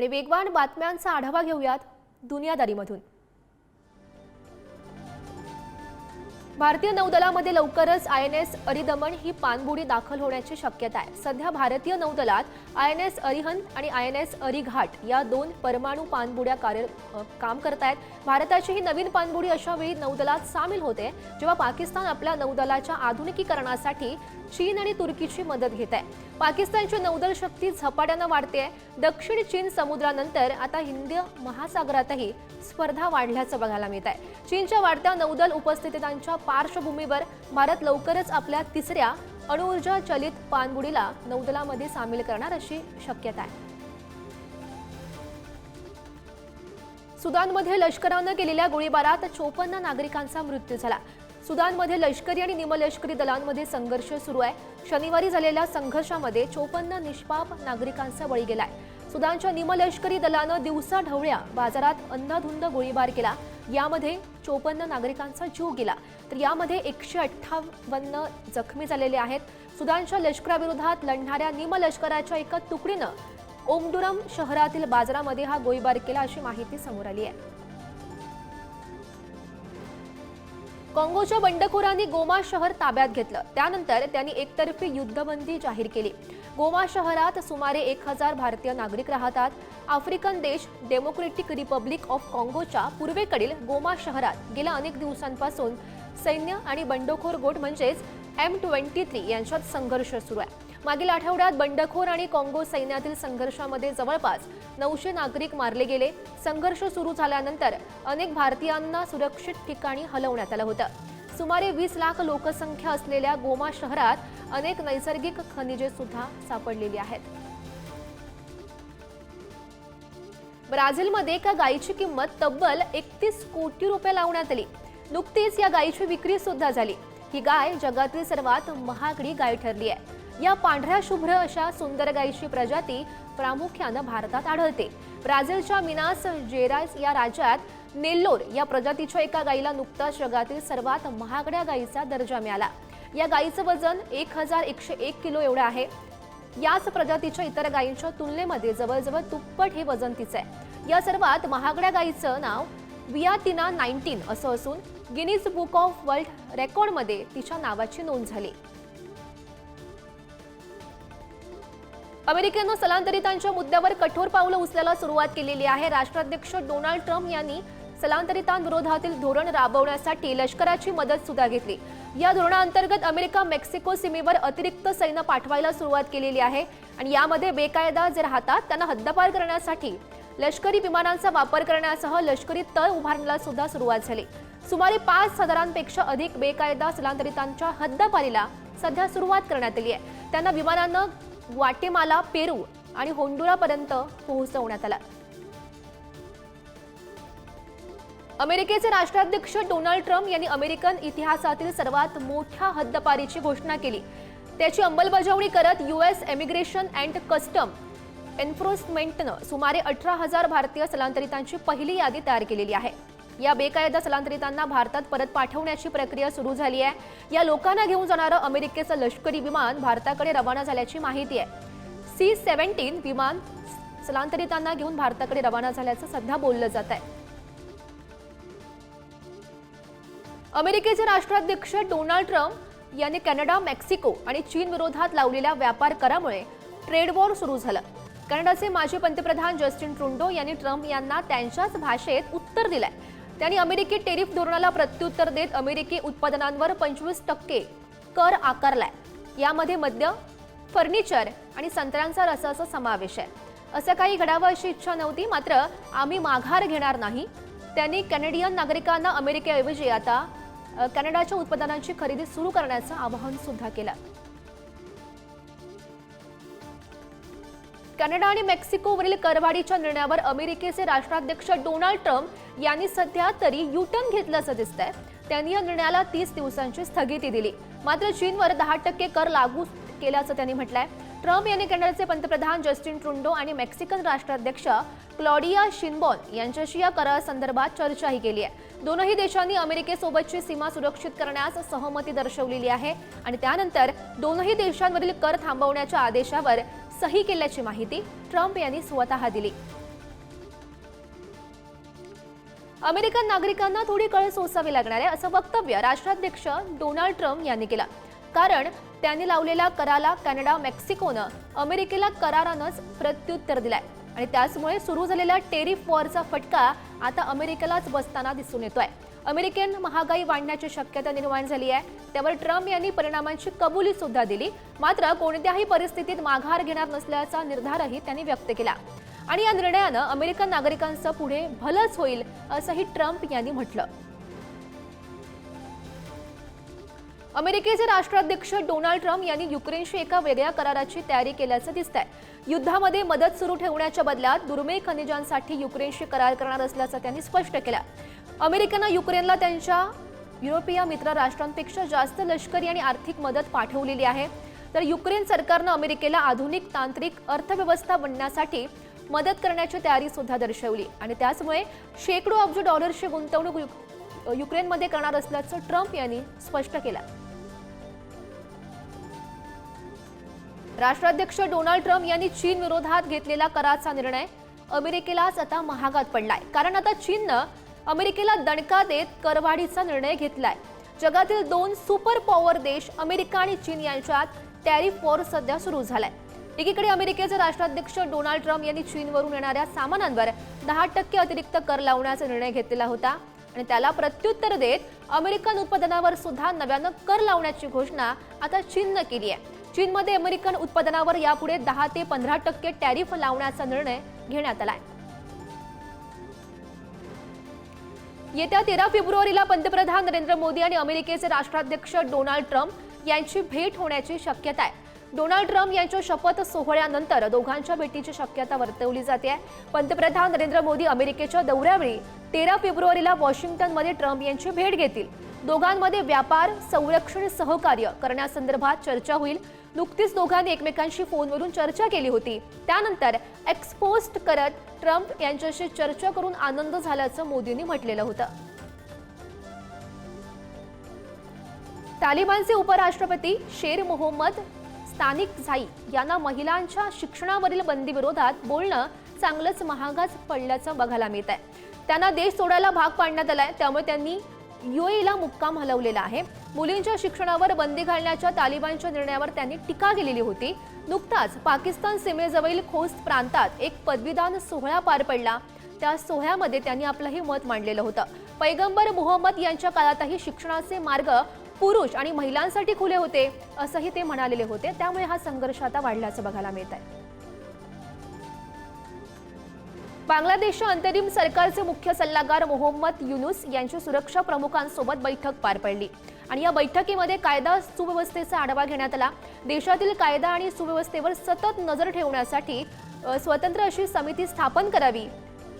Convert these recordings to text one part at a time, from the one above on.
आणि वेगवान बातम्यांचा आढावा घेऊयात दुनियादारीमधून. भारतीय नौदलामध्ये लवकरच आय एन एस अरिदमन ही पाणबुडी दाखल होण्याची शक्यता आहे. सध्या भारतीय नौदलात आय एन एस अरिहंत आणि आय एन एस अरिघाट या दोन परमाणू पाणबुड्या कार्य काम काम करतायत. भारताची ही नवीन पाणबुडी अशा वेळी नौदलात सामील होते जेव्हा पाकिस्तान आपल्या नौदलाच्या आधुनिकीकरणासाठी चीन आणि तुर्कीची मदत घेत आहे. पाकिस्तानची नौदल शक्ती झपाट्यानं वाढते दक्षिण चीन समुद्रानंतर आता हिंद महासागरातही स्पर्धा वाढल्याचं बघायला मिळत आहे. चीनच्या वाढत्या नौदल उपस्थितीतांच्या पार्श्वभूमीवर भारत लवकरच आपल्या तिसऱ्या अणुऊर्जा चलित पाणबुडीला नौदलामध्ये सामील करणार अशी शक्यता आहे. सुदानमध्ये लष्करानं केलेल्या गोळीबारात चोपन्न नागरिकांचा मृत्यू झाला. सुदानमध्ये लष्करी आणि निमलष्करी दलांमध्ये संघर्ष सुरू आहे. शनिवारी झालेल्या संघर्षामध्ये चोपन्न निष्पाप नागरिकांचा बळी गेलाय. सुदानच्या निमलष्करी दलानं दिवसा ढवळ्या बाजारात अंधाधुंद गोळीबार केला. यामध्ये चोपन्न नागरिकांचा जीव गेला. तर यामध्ये एकशे अठ्ठावन्न जखमी झालेले आहेत. सुदानच्या लष्कराविरोधात लढणाऱ्या निमलष्कराच्या एका तुकडीनं ओमडुरम शहरातील बाजारामध्ये हा गोळीबार केला अशी माहिती समोर आली आहे. काँगोच्या बंडखोरांनी गोमा शहर ताब्यात घेतलं. त्यानंतर त्यांनी एकतर्फी युद्धबंदी जाहीर केली. गोमा शहरात सुमारे एक हजार भारतीय नागरिक राहतात. आफ्रिकन देश डेमोक्रेटिक रिपब्लिक ऑफ काँगोच्या पूर्वेकडील गोमा शहरात गेल्या अनेक दिवसांपासून सैन्य आणि बंडखोर गोट म्हणजेच एम ट्वेंटी थ्री यांच्यात संघर्ष सुरू आहे. मागील आठवड्यात बंडखोर आणि काँगो सैन्यातील संघर्षामध्ये जवळपास नऊशे नागरिक मारले गेले. संघर्ष सुरू झाल्यानंतर अनेक भारतीयांना सुरक्षित ठिकाणी हलवण्यात आलं होतं. सुमारे वीस लाख लोकसंख्या असलेल्या गोमा शहरात अनेक नैसर्गिक खनिजे सुद्धा सापडलेली आहेत. ब्राझीलमध्ये एका गायीची किंमत तब्बल एकतीस कोटी रुपये लावण्यात आली. नुकतीच या गायीची विक्री सुद्धा झाली. ही गाय जगातील सर्वात महागडी गाय ठरली आहे. या पांढऱ्या शुभ्र अशा सुंदर गायीची प्रजाती प्रामुख्यानं भारतात आढळते. ब्राझीलच्या मिनास जेरास या राज्यात नेल्लोर या प्रजातीच्या एका गायीला नुकताच जगातील सर्वात महागड्या गायीचा दर्जा मिळाला. या गायीचं वजन एक हजार एकशे एक किलो एवढं आहे. याच प्रजातीच्या इतर गायींच्या तुलनेमध्ये जवळजवळ दुप्पट हे वजन तिचं आहे. या सर्वात महागड्या गायीचं नाव वियातिना नाईन्टीन असं असून गिनीज बुक ऑफ वर्ल्ड रेकॉर्डमध्ये तिच्या नावाची नोंद झाली. अमेरिकेनं स्थलांतरितांच्या मुद्द्यावर कठोर पावलं उचलायला सुरुवात केलेली आहे. राष्ट्राध्यक्ष डोनाल्ड ट्रम्प यांनी स्थलांतरितांविरोधातील धोरण राबवण्यासाठी लष्कराची मदत सुद्धा घेतली. या धोरणाअंतर्गत अमेरिका मेक्सिको सीमेवर अतिरिक्त सैन्य पाठवायला सुरुवात केलेली आहे आणि यामध्ये बेकायदा जे राहतात त्यांना हद्दपार करण्यासाठी लष्करी विमानांचा वापर करण्यासह लष्करी तळ उभारण्याला सुद्धा सुरुवात झाली. सुमारे पाच हजारांपेक्षा अधिक बेकायदा स्थलांतरितांच्या हद्दपारीला सध्या सुरुवात करण्यात आली आहे. त्यांना विमानानं ग्वाटेमाला पेरू आणि होंडुरापर्यंत पोहोचवण्यात आला. अमेरिकेचे राष्ट्राध्यक्ष डोनाल्ड ट्रम्प यांनी अमेरिकन इतिहासातील सर्वात मोठ्या हद्दपारीची घोषणा केली. त्याची अंमलबजावणी करत युएस एमिग्रेशन अँड कस्टम एन्फोर्समेंटनं सुमारे अठरा हजार भारतीय स्थलांतरितांची पहिली यादी तयार केलेली आहे. या बेकायदा स्थलांतरितांना भारतात परत पाठवण्याची प्रक्रिया सुरू झाली आहे. या लोकांना घेऊन जाणारं अमेरिकेचं लष्करी विमान भारताकडे रवाना झाल्याची माहिती आहे. सी सेव्हन्टीन विमान स्थलांतरितांना घेऊन भारताकडे रवाना झाल्याचं सध्या बोललं जात आहे. अमेरिकेचे राष्ट्राध्यक्ष डोनाल्ड ट्रम्प यांनी कॅनडा मेक्सिको आणि चीन विरोधात लावलेल्या व्यापार करामुळे ट्रेड वॉर सुरू झालं. कॅनडाचे माजी पंतप्रधान जस्टिन ट्रुंडो यांनी ट्रम्प यांना त्यांच्याच भाषेत उत्तर दिलंय. त्यांनी अमेरिकी टेरिफ धोरणाला प्रत्युत्तर देत अमेरिकी उत्पादनांवर पंचवीस टक्के कर आकारलाय. यामध्ये मद्य फर्निचर आणि संत्र्यांचा रसाचा समावेश आहे. असं काही घडावं अशी इच्छा नव्हती मात्र आम्ही माघार घेणार नाही. त्यांनी कॅनेडियन नागरिकांना अमेरिकेऐवजी आता कॅनडाच्या उत्पादनांची खरेदी सुरू करण्याचं आवाहन सुद्धा केलं. कॅनडा आणि मेक्सिकोवरील करवाढीच्या निर्णयावर अमेरिकेचे राष्ट्राध्यक्ष डोनाल्ड ट्रम्प यांनी सध्या तरी युटर्न घेतल्याचं दिसतंय. त्यांनी या निर्णयाला तीस दिवसांची स्थगिती दिली. मात्र चीनवर दहा टक्के कर लागू केल्याचं त्यांनी म्हटलंय. ट्रम्प यांनी कॅनडाचे पंतप्रधान जस्टिन ट्रुंडो आणि मेक्सिकन राष्ट्राध्यक्ष क्लॉडिया शिनबॉन यांच्याशी या करारासंदर्भात चर्चाही केली आहे. दोनही देशांनी अमेरिकेसोबतची सीमा सुरक्षित करण्यास सहमती दर्शवलेली आहे आणि त्यानंतर दोनही देशांवरील कर थांबवण्याच्या आदेशावर सही केल्याची माहिती ट्रम्प यांनी स्वतः दिली. अमेरिकन नागरिकांना थोडी कळ सोसावी लागणार आहे असं वक्तव्य राष्ट्राध्यक्ष डोनाल्ड ट्रम्प यांनी केलं. कारण त्यांनी लावलेल्या कराला कॅनडा मेक्सिकोनं अमेरिकेला करारानंच प्रत्युत्तर दिलंय. आणि त्याचमुळे सुरू झालेल्या टेरिफ वॉरचा फटका आता अमेरिकेलाच बसताना दिसून येतोय. अमेरिकन महागाई वाढण्याची शक्यता निर्माण झाली आहे. त्यावर ट्रम्प यांनी परिणामांची कबुली सुद्धा दिली. मात्र कोणत्याही परिस्थितीत माघार घेणार नसल्याचा निर्धारही त्यांनी व्यक्त केला. आणि या निर्णयानं अमेरिकन नागरिकांचं पुढे भलंच होईल असंही ट्रम्प यांनी म्हटलं. अमेरिकेचे राष्ट्राध्यक्ष डोनाल्ड ट्रम्प यांनी युक्रेनशी एका वेगळ्या कराराची तयारी केल्याचं दिसतंय. युद्धामध्ये मदत सुरू ठेवण्याच्या बदल्यात दुर्मिळ खनिजांसाठी युक्रेनशी करार करणार असल्याचं त्यांनी स्पष्ट केलं. अमेरिकेनं युक्रेनला त्यांच्या युरोपीय मित्र राष्ट्रांपेक्षा जास्त लष्करी आणि आर्थिक मदत पाठवलेली आहे. तर युक्रेन सरकारनं अमेरिकेला आधुनिक तांत्रिक अर्थव्यवस्था बनण्यासाठी मदत करण्याची तयारी सुद्धा दर्शवली. आणि त्याचमुळे शेकडो अब्ज डॉलर्सची गुंतवणूक युक- युक्रेनमध्ये करणार असल्याचं ट्रम्प यांनी स्पष्ट केलं. राष्ट्राध्यक्ष डोनाल्ड ट्रम्प यांनी चीन विरोधात घेतलेला कराचा निर्णय अमेरिकेलाच आता महागात पडलाय. कारण आता चीननं अमेरिकेला दणका देत करवाढीचा निर्णय घेतलाय. जगातील दोन सुपर पॉवर देश अमेरिका आणि चीन यांच्यात टॅरिफ वॉर सध्या सुरू झालाय. एकीकडे अमेरिकेचे राष्ट्राध्यक्ष डोनाल्ड ट्रम्प यांनी चीनवरून येणाऱ्या सामानांवर दहा टक्के अतिरिक्त कर लावण्याचा निर्णय घेतलेला होता आणि त्याला प्रत्युत्तर देत अमेरिकन उत्पादनावर सुद्धा नव्यानं कर लावण्याची घोषणा आता चीननं केली आहे. चीनमध्ये अमेरिकन उत्पादनावर यापुढे दहा ते पंधरा टक्के टॅरिफ लावण्याचा निर्णय घेण्यात आलाय. येत्या तेरा फेब्रुवारीला पंतप्रधान नरेंद्र मोदी आणि अमेरिकेचे राष्ट्राध्यक्ष डोनाल्ड ट्रम्प यांची भेट होण्याची शक्यता आहे. डोनाल्ड ट्रम्प यांच्या शपथ सोहळ्यानंतर दोघांच्या भेटीची शक्यता वर्तवली जाते. पंतप्रधान नरेंद्र मोदी अमेरिकेच्या दौऱ्यावेळी तेरा फेब्रुवारीला वॉशिंग्टनमध्ये ट्रम्प यांची भेट घेतील. दोघांमध्ये व्यापार संरक्षण सहकार्य करण्यासंदर्भात चर्चा होईल. नुकतीच दोघांनी एकमेकांशी फोनवरून चर्चा केली होती. त्यानंतर एक्सपोस्ट करत ट्रम्प यांच्याशी चर्चा करून आनंद झाल्याचं मोदींनी म्हटलेलं होतं. तालिबानचे उपराष्ट्रपती शेर मोहम्मद स्थानिक झाई यांना महिलांच्या शिक्षणावरील बंदीविरोधात बोलणं चांगलंच महागाच पडल्याचं बघायला मिळत आहे त्यांना देश सोडायला भाग पाडण्यात आलाय त्यामुळे त्यांनी युएला मुक्काम हलवलेला आहे. मुलींच्या शिक्षणावर बंदी घालण्याच्या तालिबानच्या निर्णयावर त्यांनी टीका केलेली होती. नुकताच पाकिस्तान सीमेजवळील खोस्त प्रांतात एक पदवीदान सोहळा पार पडला. त्या सोहळ्यामध्ये त्यांनी आपलंही मत मांडलेलं होतं. पैगंबर मोहम्मद यांच्या काळातही शिक्षणाचे मार्ग पुरुष आणि महिलांसाठी खुले होते असंही ते म्हणालेले होते. त्यामुळे हा संघर्ष आता वाढल्याचं बघायला मिळत आहे बांगलादेशच्या अंतरिम सरकारचे मुख्य सल्लागार मोहम्मद युनुस यांची सुरक्षा प्रमुखांसोबत बैठक पार पडली. आणि या बैठकीमध्ये कायदा सुव्यवस्थेचा आढावा घेण्यात आला. देशातील कायदा आणि सुव्यवस्थेवर सतत नजर ठेवण्यासाठी स्वतंत्र अशी समिती स्थापन करावी.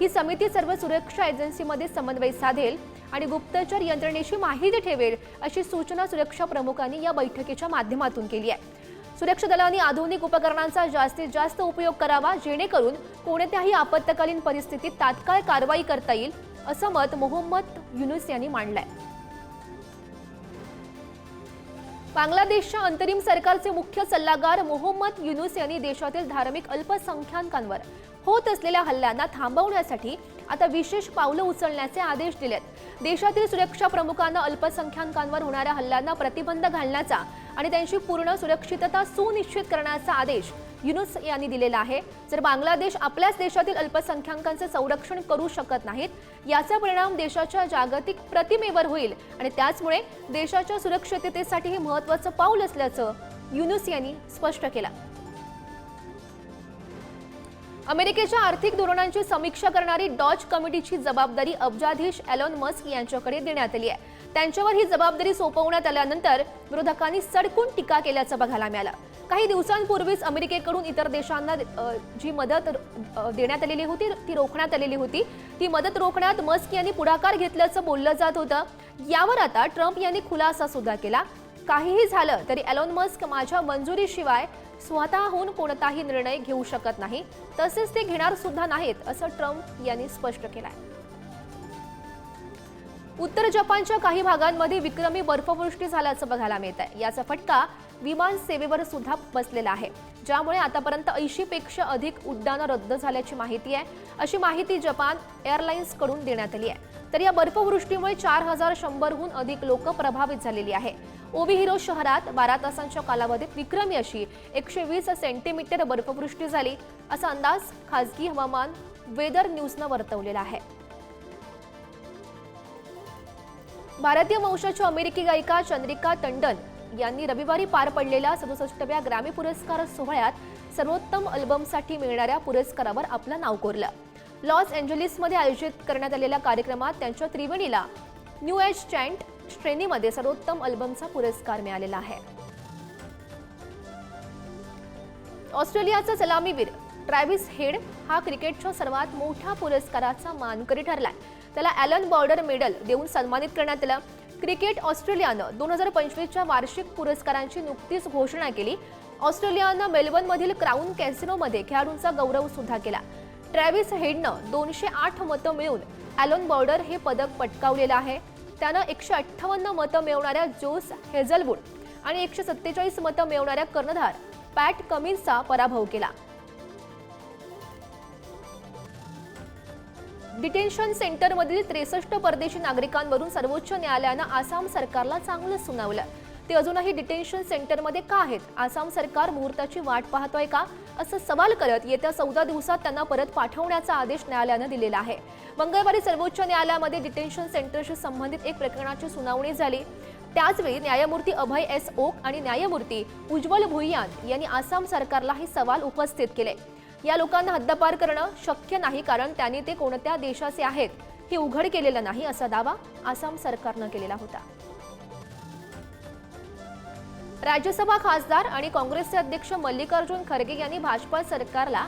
ही समिती सर्व सुरक्षा एजन्सीमध्ये समन्वय साधेल आणि गुप्तचर यंत्रणेशी माहिती ठेवेल अशी सूचना सुरक्षा प्रमुखांनी या बैठकीच्या माध्यमातून केली आहे. सुरक्षा दलांनी आधुनिक उपकरणांचा जास्तीत जास्त उपयोग करावा जेणेकरून कोणत्याही आपत्कालीन परिस्थितीत तात्काळ कारवाई करता येईल असं मत मोहम्मद युनुस यांनी मांडलंय. बांगलादेशच्या अंतरिम सरकारचे मुख्य सल्लागार मोहम्मद युनुस यांनी देशातील धार्मिक अल्पसंख्याकांवर होत असलेल्या हल्ल्यांना थांबवण्यासाठी आता विशेष पावलं उचलण्याचे आदेश दिलेत. देशातील सुरक्षा प्रमुखांना अल्पसंख्याकांवर होणाऱ्या हल्ल्यांना प्रतिबंध घालण्याचा आणि त्यांची पूर्ण सुरक्षितता सुनिश्चित करण्याचा आदेश युनुस यांनी दिलेला आहे. जर बांगलादेश आपल्याच देशातील अल्पसंख्याकांचे संरक्षण करू शकत नाहीत याचा परिणाम देशाच्या जागतिक प्रतिमेवर होईल आणि त्याचमुळे देशाच्या सुरक्षिततेसाठी हे महत्वाचं पाऊल असल्याचं युनुस यांनी स्पष्ट केलं. अमेरिकेच्या आर्थिक धोरणांची समीक्षा करणारी डॉच कमिटीची जबाबदारी अब्जाधीश एलॉन मस्क यांच्याकडे देण्यात आली आहे. त्यांच्यावर ही जबाबदारी सोपवण्यात आल्यानंतर विरोधकांनी सडकून टीका केल्याचं बघायला मिळालं. काही दिवसांपूर्वीच अमेरिकेकडून इतर देशांना जी मदत देण्यात आलेली होती ती रोखण्यात आलेली होती. ती मदत रोखण्यात मस्क यांनी पुढाकार घेतल्याचं बोललं जात होतं. यावर आता ट्रम्प यांनी खुलासा सुद्धा केला. काहीही झालं तरी एलॉन मस्क माझ्या मंजुरीशिवाय स्वतःहून कोणताही निर्णय घेऊ शकत नाही. तसेच ते घेणार सुद्धा नाहीत असं ट्रम्प यांनी स्पष्ट केलं आहे उत्तर जपानच्या काही भागांमध्ये विक्रमी बर्फवृष्टी झाल्याचं बघायला मिळत आहे याचा फटका विमान सेवेवर सुद्धा बसलेला आहे. ज्यामुळे आतापर्यंत ऐंशी पेक्षा अधिक उड्डाणं रद्द झाल्याची माहिती आहे. अशी माहिती जपान एअरलाइन्सकडून देण्यात आली आहे. तर या बर्फवृष्टीमुळे चार हजार शंभरहून अधिक लोक प्रभावित झालेली आहे. ओबी हिरो शहरात बारा तासांच्या कालावधीत विक्रमी अशी एकशे वीस सेंटीमीटर बर्फवृष्टी झाली असा अंदाज खासगी हवामान वेदर न्यूजनं वर्तवलेला आहे. भारतीय वंशाच्या अमेरिकी गायिका चंद्रिका टंडन यांनी रविवारी पार पडलेल्या सदुसष्टव्या ग्रॅमी पुरस्कार सोहळ्यात सर्वोत्तम अल्बमसाठी मिळणाऱ्या पुरस्कारावर आपलं नाव कोरलं. लॉस एंजलिसमध्ये आयोजित करण्यात आलेल्या कार्यक्रमात त्यांच्या त्रिवेणीला न्यू एज चॅन्ट श्रेणीमध्ये सर्वोत्तम अल्बमचा पुरस्कार मिळालेला आहे. ऑस्ट्रेलियाचा सलामीवीर ट्रॅव्हिस हेड हा क्रिकेटच्या सर्वात मोठ्या पुरस्काराचा मानकरी ठरलाय. त्याला ॲलन बॉर्डर मेडल देऊन सन्मानित करण्यात आलं. क्रिकेट ऑस्ट्रेलियानं दोन हजार पंचवीसच्या वार्षिक पुरस्कारांची नुकतीच घोषणा केली. ऑस्ट्रेलियानं मेलबर्नमधील क्राऊन कॅसिनोमध्ये खेळाडूंचा गौरव सुद्धा केला. ट्रॅव्हिस हेडनं दोनशे आठ मतं मिळून ॲलन बॉर्डर हे पदक पटकावलेलं आहे. त्यानं एकशे अठ्ठावन्न मतं मिळवणाऱ्या जोस हेझलवूड आणि एकशे सत्तेचाळीस मतं मिळवणाऱ्या कर्णधार पॅट कमिन्सचा पराभव केला. डिटेन्शन सेंटरमधील त्रेसष्ट परदेशी नागरिकांवरून सर्वोच्च न्यायालयानं आसाम सरकारला चांगलंच सुनावलं. ते अजूनही डिटेन्शन सेंटरमध्ये का आहेत? आसाम सरकार मुहूर्ताची वाट पाहतोय का? असं सवाल करत येत्या चौदा दिवसात त्यांना परत पाठवण्याचा आदेश न्यायालयानं दिलेला आहे. मंगळवारी सर्वोच्च न्यायालयामध्ये डिटेन्शन सेंटरशी संबंधित एक प्रकरणाची सुनावणी झाली. त्याचवेळी न्यायमूर्ती अभय एस ओक आणि न्यायमूर्ती उज्ज्वल भुईयान यांनी आसाम सरकारला हे सवाल उपस्थित केले. या लोकांना हद्दपार करणं शक्य नाही कारण त्यांनी ते कोणत्या देशाचे आहेत हे उघड केलेलं नाही असा दावा आसाम सरकारनं केलेला होता. राज्यसभा खासदार आणि काँग्रेसचे अध्यक्ष मल्लिकार्जुन खरगे यांनी भाजपा सरकारला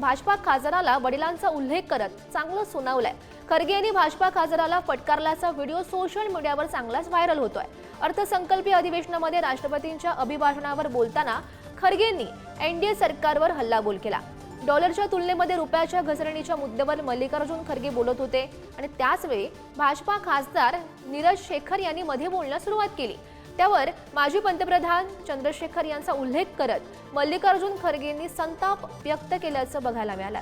भाजपा खासदाराला वडिलांचा उल्लेख करत चांगलं सुनावलंय. खरगे यांनी भाजपा खासदाराला फटकारल्याचा व्हिडिओ सोशल मीडियावर चांगलाच व्हायरल होतोय. अर्थसंकल्पीय अधिवेशनामध्ये राष्ट्रपतींच्या अभिभाषणावर बोलताना खरगेंनी एनडीए सरकारवर हल्लाबोल केला. डॉलरच्या तुलनेमध्ये रुपयाच्या घसरणीच्या मुद्द्यावर मल्लिकार्जुन खरगे बोलत होते आणि त्याचवेळी भाजपा खासदार नीरज शेखर यांनी मध्ये बोलण्यास सुरुवात केली. त्यावर माजी पंतप्रधान चंद्रशेखर यांचा उल्लेख करत मल्लिकार्जुन खरगेंनी संताप व्यक्त केल्याचं बघायला मिळालं.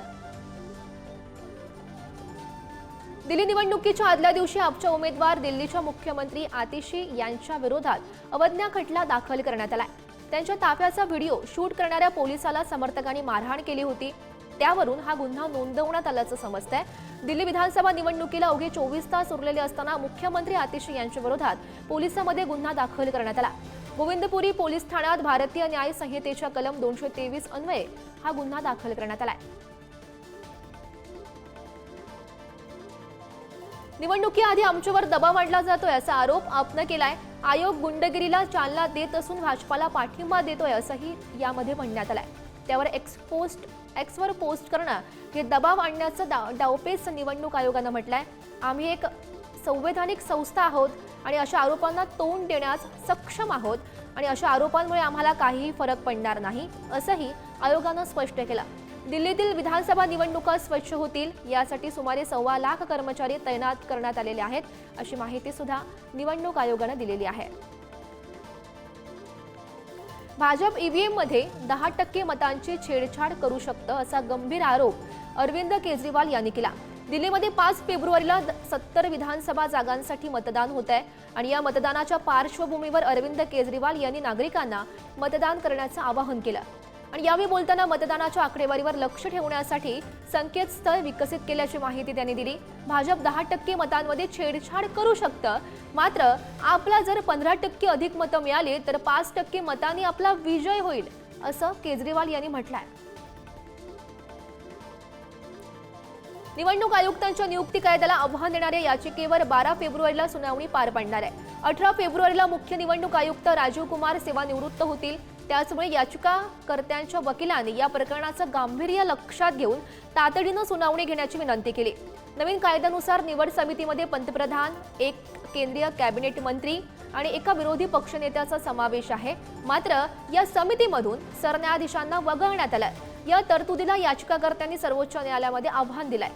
दिल्ली निवडणुकीच्या आदल्या दिवशी आपच्या उमेदवार दिल्लीच्या मुख्यमंत्री आतिशी यांच्या विरोधात अवज्ञा खटला दाखल करण्यात आलाय. त्यांच्या ताफ्याचा व्हिडिओ शूट करणाऱ्या पोलिसाला समर्थकांनी मारहाण केली होती. त्यावरून हा गुन्हा नोंदवण्यात आल्याचं समजतंय. दिल्ली विधानसभा निवडणुकीला अवघे चोवीस तास उरलेले असताना मुख्यमंत्री आतिशी यांच्या विरोधात पोलिसांमध्ये गुन्हा दाखल करण्यात आला. गोविंदपुरी पोलीस ठाण्यात भारतीय न्याय संहितेच्या कलम दोनशे तेवीस अन्वये हा गुन्हा दाखल करण्यात आलाय. निवडणुकीआधी आमच्यावर दबाव आणला जातोय असा आरोप आपनं केलाय. आयोग गुंडगिरीला चालना देत असून भाजपाला पाठिंबा देतोय असंही यामध्ये म्हणण्यात आलंय. त्यावर एक्स पोस्ट एक्सवर पोस्ट करणं हे दबाव आणण्याचं डाव डावपेच निवडणूक आयोगानं म्हटलंय. आम्ही एक संवैधानिक संस्था आहोत आणि अशा आरोपांना तोंड देण्यास सक्षम आहोत आणि अशा आरोपांमुळे आम्हाला काहीही फरक पडणार नाही असंही आयोगानं स्पष्ट केलं. दिल्लीतील विधानसभा निवडणुका स्वच्छ होतील. यासाठी सुमारे सव्वा लाख कर्मचारी तैनात करण्यात आलेले आहेत. अशी माहिती सुद्धा निवडणूक आयोगानं दिलेली आहे. भाजप ईव्हीएममध्ये दहा टक्के मतांची छेडछाड करू शकतं असा गंभीर आरोप अरविंद केजरीवाल यांनी केला. दिल्लीमध्ये पाच फेब्रुवारीला सत्तर विधानसभा जागांसाठी मतदान होत आहे आणि या मतदानाच्या पार्श्वभूमीवर अरविंद केजरीवाल यांनी नागरिकांना मतदान करण्याचं आवाहन केलं. आणि यावेळी बोलताना मतदानाच्या आकडेवारीवर लक्ष ठेवण्यासाठी संकेतस्थळ विकसित केल्याची माहिती त्यांनी दिली. भाजप दहा टक्के मतांमध्ये छेडछाड करू शकतं. मात्र आपला जर पंधरा टक्के अधिक मतं मिळाली तर पाच टक्के मतांनी आपला विजय होईल असं केजरीवाल यांनी म्हटलंय. निवडणूक आयुक्तांच्या नियुक्ती कायद्याला आव्हान देणाऱ्या याचिकेवर बारा फेब्रुवारीला सुनावणी पार पडणार आहे. अठरा फेब्रुवारीला मुख्य निवडणूक आयुक्त राजीव कुमार सेवानिवृत्त होतील. त्याचमुळे याचिकाकर्त्यांच्या वकिलांनी या प्रकरणाचं गांभीर्य लक्षात घेऊन तातडीनं सुनावणी घेण्याची विनंती केली. नवीन कायद्यानुसार निवड समितीमध्ये पंतप्रधान एक केंद्रीय कॅबिनेट मंत्री आणि एका विरोधी पक्षनेत्याचा समावेश आहे. मात्र या समितीमधून सरन्यायाधीशांना वगळण्यात आलं या तरतुदीला याचिकाकर्त्यांनी सर्वोच्च न्यायालयामध्ये आव्हान दिलंय.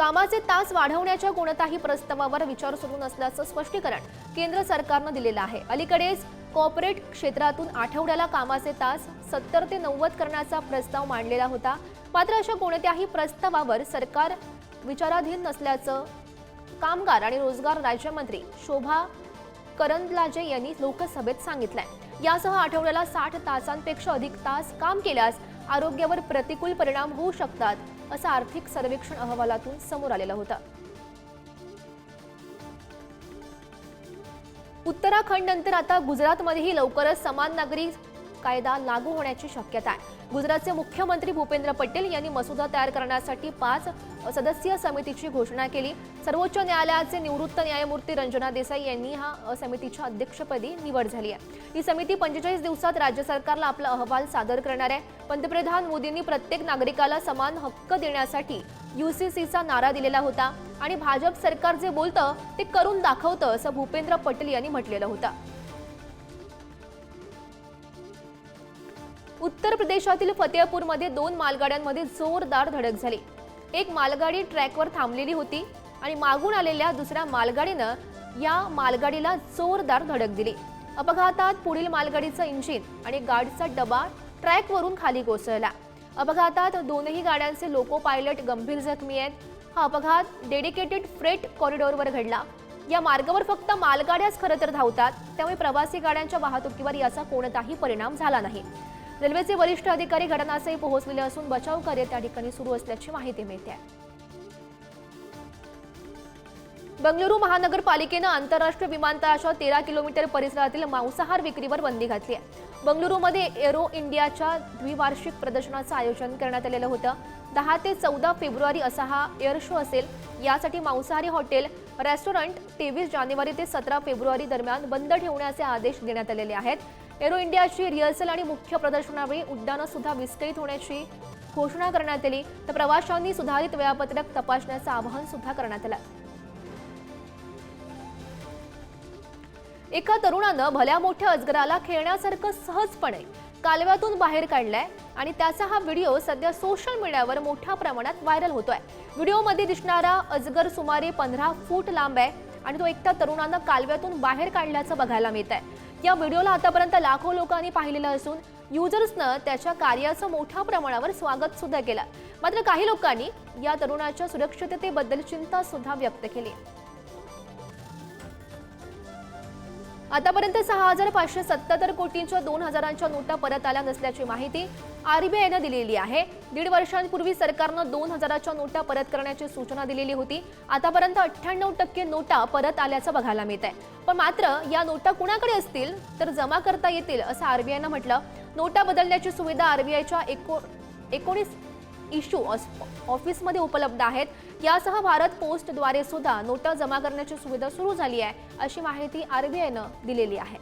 कामाचे तास वाढवण्याच्या कोणत्याही प्रस्तावावर विचार सुरू नसल्याचं स्पष्टीकरण केंद्र सरकारनं दिलेलं आहे. अलीकडेच कॉर्पोरेट क्षेत्रातून आठवड्याला कामाचे तास सत्तर ते नव्वद करण्याचा प्रस्ताव मांडलेला होता. मात्र अशा कोणत्याही प्रस्तावावर सरकार विचाराधीन नसल्याचं कामगार आणि रोजगार राज्यमंत्री शोभा करंदलाजे यांनी लोकसभेत सांगितलंय. यासह आठवड्याला साठ तासांपेक्षा अधिक तास काम केल्यास आरोग्यावर प्रतिकूल परिणाम होऊ शकतात असं आर्थिक सर्वेक्षण अहवालातून समोर आलेला होता. उत्तराखंड नंतर आता गुजरातमध्येही लवकरच समान नागरी कायदा लागू होण्याची शक्यता आहे. गुजरातचे मुख्यमंत्री भूपेंद्र पटेल यांनी मसुदा तयार करण्यासाठी पाच सदस्यीय समितीची घोषणा केली. सर्वोच्च न्यायालयाचे निवृत्त न्यायमूर्ती रंजना देसाई यांनी हा समितीच्या अध्यक्षपदी निवड झाली आहे. ही समिती पंचेचाळीस दिवसात राज्य सरकारला आपला अहवाल सादर करणार आहे. पंतप्रधान मोदींनी प्रत्येक नागरिकाला समान हक्क देण्यासाठी युसीसीचा नारा दिलेला होता आणि भाजप सरकार जे बोलतं ते करून दाखवतं असं भूपेंद्र पटेल यांनी म्हटलेलं होतं. उत्तर प्रदेशातील फतेहपूरमध्ये दोन मालगाड्यांमध्ये जोरदार धडक झाली. एक मालगाडी ट्रॅकवर थांबलेली होती आणि मागून आलेल्या दुसऱ्या मालगाडीनं या मालगाडीला जोरदार धडक दिली. अपघातात पुढील मालगाडीचं इंजिन आणि गाडीचा डबा ट्रॅकवरून खाली कोसळला. अपघातात दोनही गाड्यांचे लोको पायलट गंभीर जखमी आहेत. हा अपघात डेडिकेटेड फ्रेट कॉरिडॉरवर घडला. या मार्गावर फक्त मालगाड्याच खरं तर धावतात त्यामुळे प्रवासी गाड्यांच्या वाहतुकीवर याचा कोणताही परिणाम झाला नाही. रेल्वेचे वरिष्ठ अधिकारी घटनास्थळी पोहोचलेले असून बचाव कार्य त्या ठिकाणी सुरू असल्याची माहिती मिळते. बंगळुरू महानगरपालिकेनं आंतरराष्ट्रीय विमानतळाच्या तेरा किलोमीटर परिसरातील मांसाहार विक्रीवर बंदी घातली आहे. बंगळुरूमध्ये एरो इंडियाच्या द्विवार्षिक प्रदर्शनाचं आयोजन करण्यात आलेलं होतं. दहा ते चौदा फेब्रुवारी असा हा एअर शो असेल. यासाठी मांसाहारी हॉटेल रेस्टॉरंट तेवीस जानेवारी ते सतरा फेब्रुवारी दरम्यान बंद ठेवण्याचे आदेश देण्यात आलेले आहेत. एरो इंडियाची रिहर्सल आणि मुख्य प्रदर्शनावेळी उड्डाणं सुद्धा विस्कळीत होण्याची घोषणा करण्यात आली. तर प्रवाशांनी सुधारित वेळापत्रक तपासण्याचं आवाहन सुद्धा करण्यात आलं. एका तरुणानं भल्या मोठ्या अजगराला खेळण्यासारखं सहजपणे कालव्यातून बाहेर काढलाय आणि त्याचा हा व्हिडिओ सध्या सोशल मीडियावर मोठ्या प्रमाणात व्हायरल होतोय. व्हिडिओमध्ये दिसणारा अजगर सुमारे पंधरा फूट लांब आहे आणि तो एकट्या तरुणानं कालव्यातून बाहेर काढल्याचं बघायला मिळत आहे या व्हिडिओला आतापर्यंत लाखो लोकांनी पाहिलेलं असून युजर्सनं त्याच्या कार्याचं मोठ्या प्रमाणावर स्वागत सुद्धा केलं. मात्र काही लोकांनी या तरुणाच्या सुरक्षिततेबद्दल चिंता सुद्धा व्यक्त केली. आतापर्यंत सहा हजार पाचशे सत्याहत्तर कोटींच्या दोन हजारांच्या नोटा परत आल्या नसल्याची माहिती आरबीआयनं दिलेली आहे. दीड वर्षांपूर्वी सरकारनं दोन हजाराच्या नोटा परत करण्याची सूचना दिलेली होती. आतापर्यंत अठ्ठ्याण्णव टक्के नोटा परत आल्याचं बघायला मिळत आहे पण मात्र या नोटा कुणाकडे असतील? तर जमा करता येतील असं आरबीआयनं म्हटलं. नोटा बदलण्याची सुविधा आरबीआयच्या एको एकोणीस इश्यू ऑफिसमध्ये उपलब्ध आहेत. यासह भारत पोस्टद्वारे सुद्धा नोटा जमा करण्याची सुविधा सुरू झाली आहे अशी माहिती आरबीआयनं दिलेली आहे.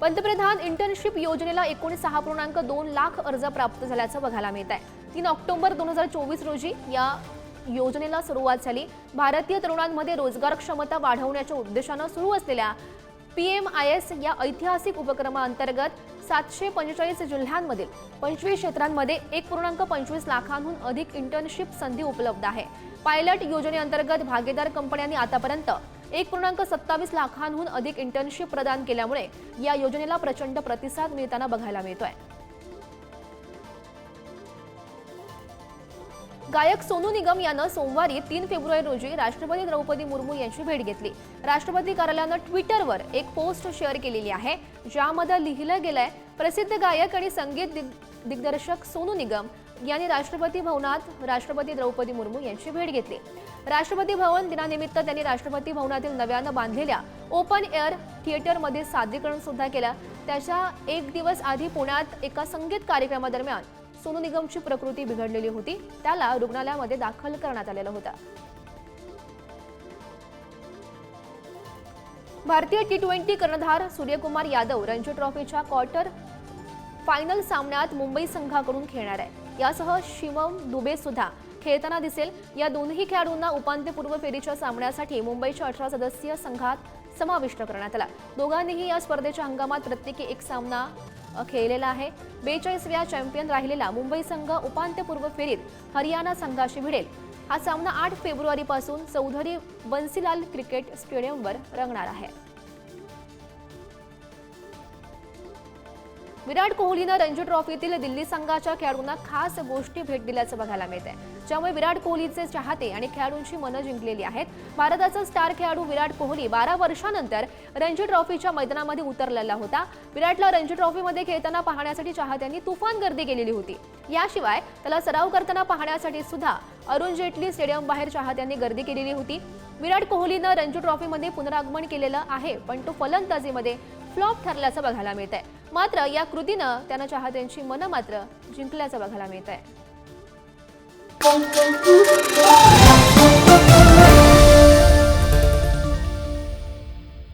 पंतप्रधान इंटर्नशिप योजनेला एकूण सहा पूर्णांक दोन लाख अर्ज प्राप्त झाल्याचं बघायला मिळत आहे तीन ऑक्टोबर दोन हजार चोवीस रोजी या योजनेला सुरुवात झाली. भारतीय तरुणांमध्ये रोजगार क्षमता वाढवण्याच्या उद्देशानं सुरू असलेल्या पी एम आय एस या ऐतिहासिक उपक्रमाअंतर्गत सातशे पंचेचाळीस जिल्ह्यांमधील पंचवीस क्षेत्रांमध्ये एक पूर्णांक पंचवीस लाखांहून अधिक इंटर्नशिप संधी उपलब्ध आहे. पायलट योजनेअंतर्गत भागीदार कंपन्यांनी आतापर्यंत एक पूर्णांक सत्तावीस लाखांहून अधिक इंटर्नशिप प्रदान केल्यामुळे या योजनेला प्रचंड प्रतिसाद मिळताना बघायला मिळतोय. गायक सोनू निगम यानं सोमवारी तीन फेब्रुवारी रोजी राष्ट्रपती द्रौपदी मुर्मू यांची भेट घेतली. राष्ट्रपती कार्यालयानं ट्विटरवर एक पोस्ट शेअर केलेली आहे ज्यामध्ये लिहिलं गेलंय प्रसिद्ध गायक आणि संगीत दिग्दर्शक सोनू निगम यांनी राष्ट्रपती भवनात राष्ट्रपती द्रौपदी मुर्मू यांची भेट घेतली. राष्ट्रपती भवन दिनानिमित्त त्यांनी राष्ट्रपती भवनातील नव्यानं बांधलेल्या ओपन एअर थिएटरमध्ये सादरीकरण सुद्धा केलं. त्याच्या एक दिवस आधी पुण्यात एका संगीत कार्यक्रमादरम्यान सोनू निगमची प्रकृती बिघडलेली होती. त्याला रुग्णालयामध्ये दाखल करण्यात आलेलं होतं. भारतीय टी ट्वेंटी कर्णधार सूर्यकुमार यादव रणजी ट्रॉफीच्या क्वार्टर फायनल सामन्यात मुंबई संघाकडून खेळणार आहे. यासह शिवम दुबेसुद्धा खेळताना दिसेल. या दोन्ही खेळाडूंना उपांत्यपूर्व फेरीच्या सामन्यासाठी मुंबईच्या अठरा सदस्यीय संघात समाविष्ट करण्यात आला. दोघांनीही या स्पर्धेच्या हंगामात प्रत्येकी एक सामना खेळलेला आहे. बेचाळीसव्या चॅम्पियन राहिलेला मुंबई संघ उपांत्यपूर्व फेरीत हरियाणा संघाशी भिडेल. हा सामना आठ फेब्रुवारीपासून चौधरी बन्सीलाल क्रिकेट स्टेडियमवर रंगणार आहे. विराट कोहलीनं रणजी ट्रॉफीतील दिल्ली संघाच्या खेळाडूंना खास गोष्टी भेट दिल्याचं बघायला मिळतंय. ज्यामुळे विराट कोहलीचे चाहते आणि खेळाडूंची मनं जिंकलेली आहेत. भारताचा स्टार खेळाडू विराट कोहली बारा वर्षानंतर रणजी ट्रॉफीच्या मैदानामध्ये उतरलेला होता. विराटला रणजी ट्रॉफीमध्ये खेळताना पाहण्यासाठी चाहत्यांनी तुफान गर्दी केलेली होती. याशिवाय त्याला सराव करताना पाहण्यासाठी सुद्धा अरुण जेटली स्टेडियम बाहेर चाहत्यांनी गर्दी केलेली होती. विराट कोहलीनं रणजी ट्रॉफीमध्ये पुनरागमन केलेलं आहे पण तो फलंदाजीमध्ये फ्लॉप ठरल्याचं बघायला मिळत आहे मात्र या कृतीनं त्यानं चाहत्यांची मनं मात्र जिंकल्याचं बघायला मिळत आहे